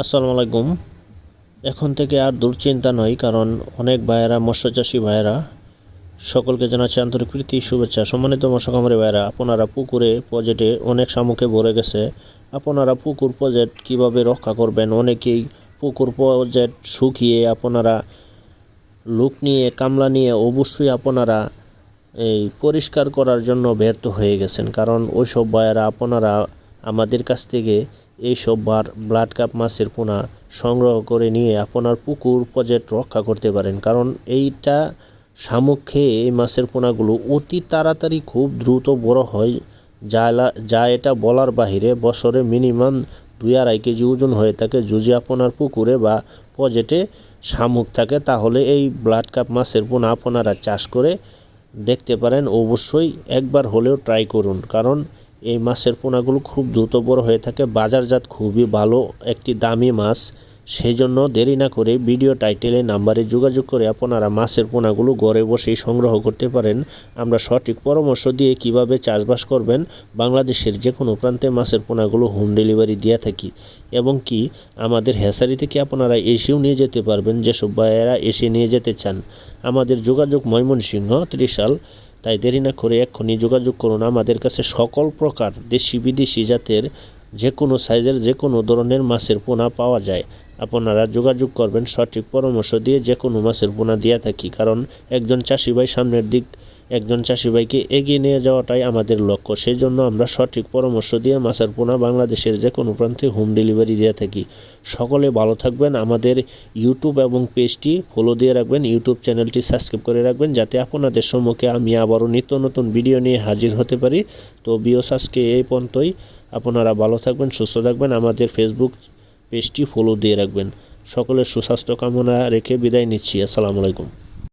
আসসালামু আলাইকুম। এখন থেকে আর দুশ্চিন্তা নয়, কারণ অনেক ভাইয়েরা, মৎস্যচাষী ভাইয়েরা, সকলকে জানাচ্ছি আন্তরিক প্রীতি, শুভেচ্ছা। সম্মানিত মৎস্য খামারি ভাইয়েরা, আপনারা পুকুরে প্রজেক্টে অনেক শামুকে ভরে গেছে। আপনারা পুকুর প্রজেক্ট কীভাবে রক্ষা করবেন? অনেকেই পুকুর প্রজেক্ট শুকিয়ে আপনারা লোক নিয়ে, কামলা নিয়ে অবশ্যই আপনারা এই পরিষ্কার করার জন্য ব্যর্থ হয়ে গেছেন। কারণ ওইসব ভাইয়েরা, আপনারা আমাদের কাছ থেকে এইসব বার ব্লাড কাপ মাছের পোনা সংগ্রহ করে নিয়ে আপনার পুকুর, প্রজেক্ট রক্ষা করতে পারেন। কারণ এইটা শামুক খেয়ে এই মাছের পোনাগুলো অতি তাড়াতাড়ি খুব দ্রুত বড় হয়। যা যা এটা বলার বাহিরে বছরে মিনিমাম দুই আড়াই কেজি ওজন হয়ে থাকে যদি আপনার পুকুরে বা প্রজেক্টে শামুক থাকে, তাহলে এই ব্লাড কাপ মাছের পোনা আপনারা চাষ করে দেখতে পারেন। অবশ্যই একবার হলেও ট্রাই করুন। কারণ এই মাছের পোনাগুলো খুব দ্রুত বড় হয়ে থাকে। বাজারজাত খুবই ভালো, একটি দামি মাছ। সেই জন্য দেরি না করে ভিডিও টাইটেলে, নাম্বারে যোগাযোগ করে আপনারা মাছের পোনাগুলো ঘরে বসেই সংগ্রহ করতে পারেন। আমরা সঠিক পরামর্শ দিয়ে কীভাবে চাষবাস করবেন, বাংলাদেশের যে কোনো প্রান্তে মাছের পোনাগুলো হোম ডেলিভারি দিয়ে থাকি। এবং কি, আমাদের হ্যাসারি থেকে আপনারা এসেও নিয়ে যেতে পারবেন, যেসব ভাইয়েরা এসে নিয়ে যেতে চান। আমাদের যোগাযোগ ময়মনসিংহ, ত্রিশাল তাই দেরি না করে এক্ষুনি যোগাযোগ করুন আমাদের কাছে সকল প্রকার দেশি বিদেশি জাতের যে কোনো সাইজের, যে কোনো ধরনের মাছের পোনা পাওয়া যায়। আপনারা যোগাযোগ করবেন সঠিক পরামর্শ দিয়ে যে কোনো মাছের পোনা দিয়ে থাকি। কারণ একজন চাষি ভাই সামনের দিক একজন চাষি ভাইকে এগিয়ে নিয়ে যাওয়াটাই আমাদের লক্ষ্য। সেই জন্য আমরা সঠিক পরামর্শ দিয়ে মাছের পোনা বাংলাদেশের যে কোনো প্রান্তে হোম ডেলিভারি দিয়ে থাকি। সকলে ভালো থাকবেন। আমাদের ইউটিউব এবং পেজটি ফলো দিয়ে রাখবেন। ইউটিউব চ্যানেলটি সাবস্ক্রাইব করে রাখবেন যাতে আপনাদের সম্মুখে আমি আবারও নিত্য নতুন ভিডিও নিয়ে হাজির হতে পারি। তো বিওস আজকে এই পর্যন্তই। আপনারা ভালো থাকবেন, সুস্থ থাকবেন। আমাদের ফেসবুক পেজটি ফলো দিয়ে রাখবেন। সকলের সুস্বাস্থ্য কামনা রেখে বিদায় নিচ্ছি। আসসালামু আলাইকুম।